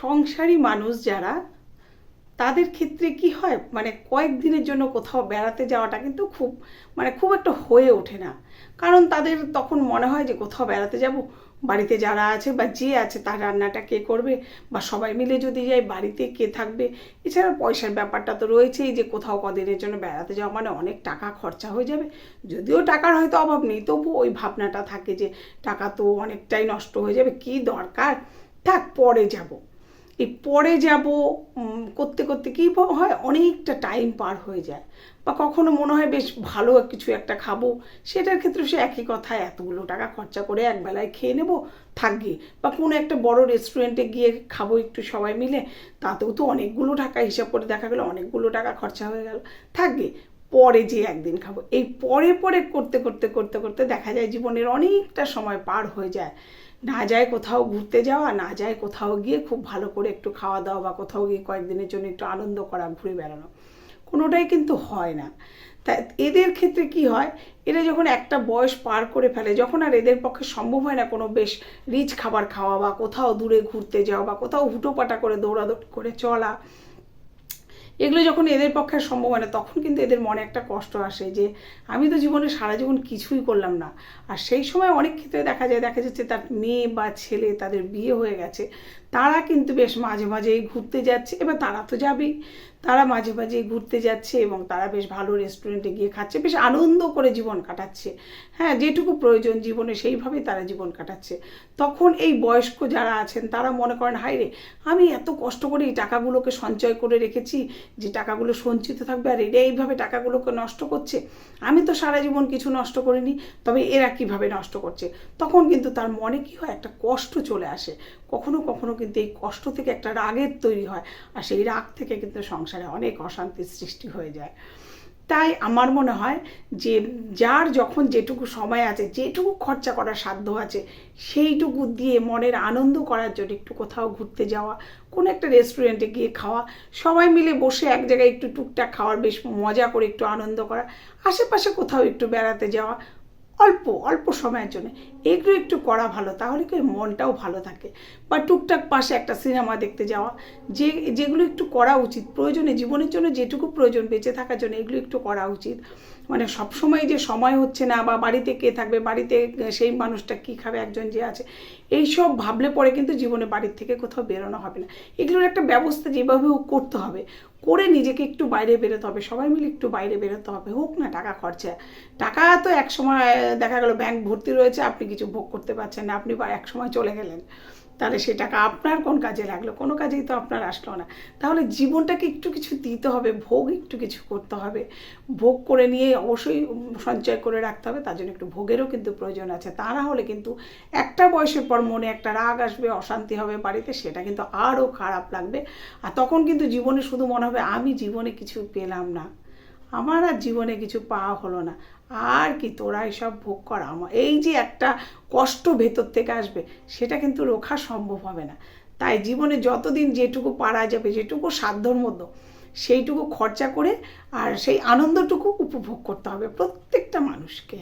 সংসারী মানুষ যারা, তাদের ক্ষেত্রে কি হয়? মানে কয়েকদিনের জন্য কোথাও বেড়াতে যাওয়াটা কিন্তু খুব মানে খুব একটা হয়ে ওঠে না। কারণ তাদের তখন মনে হয় যে কোথাও বেড়াতে যাব, বাড়িতে যারা আছে বা যে আছে তার রান্নাটা কে করবে বা সবাই মিলে যদি যাই বাড়িতে কে থাকবে? এছাড়া পয়সার ব্যাপারটা তো রয়েছেই যে কোথাও কদিনের জন্য বেড়াতে যাওয়া মানে অনেক টাকা খরচা হয়ে যাবে। যদিও টাকার হয়তো অভাব নেই, তবু ওই ভাবনাটা থাকে যে টাকা তো অনেকটাই নষ্ট হয়ে যাবে। কি দরকার? থাক, পরে যাব। এই পরে যাব করতে করতে কী হয় অনেকটা টাইম পার হয়ে যায়। বা কখনো মনে হয় বেশ ভালো কিছু একটা খাব, সেটার ক্ষেত্রে সে একই কথা, এতগুলো টাকা খরচা করে একবেলায় খেয়ে নেব, থাকবে। বা কোনো একটা বড় রেস্টুরেন্টে গিয়ে খাব একটু সবাই মিলে, তাতেও তো অনেকগুলো টাকা হিসাব করে দেখা গেলো, অনেকগুলো টাকা খরচা হয়ে গেল, থাকবে। পরে যে একদিন খাব। এই পরে পরে করতে করতে করতে করতে দেখা যায় জীবনের অনেকটা সময় পার হয়ে যায়। না যায় কোথাও ঘুরতে যাওয়া, না যায় কোথাও গিয়ে খুব ভালো করে একটু খাওয়া দাওয়া বা কোথাও গিয়ে কয়েকদিনের জন্য একটু আনন্দ করা, ঘুরে বেড়ানো। কোনোটাই কিন্তু হয় না। তা এদের ক্ষেত্রে কি হয়? এরা যখন একটা বয়স পার করে ফেলে, যখন আর এদের পক্ষে সম্ভব হয় না কোনো বেশ রিচ খাবার খাওয়া বা কোথাও দূরে ঘুরতে যাওয়া বা কোথাও হুটোপাটা করে দৌড়াদৌড়ি করে চলা এগুলো যখন এদের পক্ষে সম্ভব হয় না, তখন কিন্তু এদের মনে একটা কষ্ট আসে যে, আমি তো জীবনে সারা জীবন কিছুই করলাম না। আর সেই সময় অনেক ক্ষেত্রে দেখা যায়, দেখা যাচ্ছে তার মেয়ে বা ছেলে তাদের বিয়ে হয়ে গেছে, তারা কিন্তু বেশ মাঝে মাঝেই ঘুরতে যাচ্ছে, এবার তারা তো যাবেই। তারা মাঝে মাঝেই ঘুরতে যাচ্ছে এবং তারা বেশ ভালো রেস্টুরেন্টে গিয়ে খাচ্ছে, বেশ আনন্দ করে জীবন কাটাচ্ছে। হ্যাঁ যেটুকু প্রয়োজন জীবনে সেইভাবেই তারা জীবন কাটাচ্ছে। তখন এই বয়স্ক যারা আছেন, তারা মনে করেন হাই রে, আমি এত কষ্ট করে এই টাকাগুলোকে সঞ্চয় করে রেখেছি, যে টাকাগুলো সঞ্চিত থাকবে আর এরা এইভাবে টাকাগুলোকে নষ্ট করছে? আমি তো সারা জীবন কিছু নষ্ট করিনি, তবে এরা কীভাবে নষ্ট করছে? তখন কিন্তু তার মনে কি হয়, একটা কষ্ট চলে আসে। কখনো কখনো কিন্তু এই কষ্ট থেকে একটা রাগের তৈরি হয়, আর সেই রাগ থেকে কিন্তু সংসারে অনেক অশান্তির সৃষ্টি হয়ে যায়। তাই আমার মনে হয় যে যার যখন যেটুকু সময় আছে, যেটুকু খরচা করার সাধ্য আছে, সেইটুকু দিয়ে মনের আনন্দ করার জন্য একটু কোথাও ঘুরতে যাওয়া, কোনো একটা রেস্টুরেন্টে গিয়ে খাওয়া, সবাই মিলে বসে এক জায়গায় একটু টুকটাক খাওয়ার বেশ মজা করে একটু আনন্দ করা, আশেপাশে কোথাও একটু বেড়াতে যাওয়া অল্প অল্প সময়ের জন্য। এগুলো একটু করা ভালো, তাহলে কি মনটাও ভালো থাকে। বা টুকটাক পাশে একটা সিনেমা দেখতে যাওয়া, যে, যেগুলো একটু করা উচিত। প্রয়োজনে, জীবনের জন্য যেটুকু প্রয়োজন, বেঁচে থাকার জন্য এগুলো একটু করা উচিত। মানে সবসময় যে সময় হচ্ছে না বা বাড়িতে কে থাকবে, বাড়িতে সেই মানুষটা কী খাবে, একজন যে আছে এই সব ভাবলে পরে কিন্তু জীবনে বাড়ির থেকে কোথাও বেরোনো হবে না। এগুলোর একটা ব্যবস্থা যেভাবে হোক করতে হবে। করে নিজেকে একটু বাইরে বেরোতে হবে, সবাই মিলে একটু বাইরে বেরোতে হবে, হোক না টাকা খরচা। টাকা তো এক সময়, দেখা গেল ব্যাংক ভর্তি রয়েছে, আপনি কিছু ভোগ করতে পারছেন না, আপনি এক সময় চলে গেলেন। তাহলে সে টাকা আপনার কোন কাজে লাগল? কোনো কাজেই তো আপনার আসলো না। তাহলে জীবনটাকে একটু কিছু দিতে হবে, ভোগ একটু কিছু করতে হবে। ভোগ করে নিয়ে অবশ্যই সঞ্চয় করে রাখতে হবে, তার জন্য একটু ভোগেরও কিন্তু প্রয়োজন আছে। তা না হলে কিন্তু একটা বয়সের পর মনে একটা রাগ আসবে, অশান্তি হবে বাড়িতে, সেটা কিন্তু আরও খারাপ লাগবে। আর তখন কিন্তু জীবনে শুধু মনে হবে, আমি জীবনে কিছু পেলাম না। আমার আর জীবনে কিছু পাওয়া হলো না। আর কি তোরা এসব ভোগ করা। আমার এই যে একটা কষ্ট ভেতর থেকে আসবে, সেটা কিন্তু রোখা সম্ভব হবে না। তাই জীবনে যতদিন যেটুকু পারা যাবে, যেটুকু সাধ্যর মধ্যে, সেইটুকু খরচা করে আর সেই আনন্দটুকু উপভোগ করতে হবে প্রত্যেকটা মানুষকে।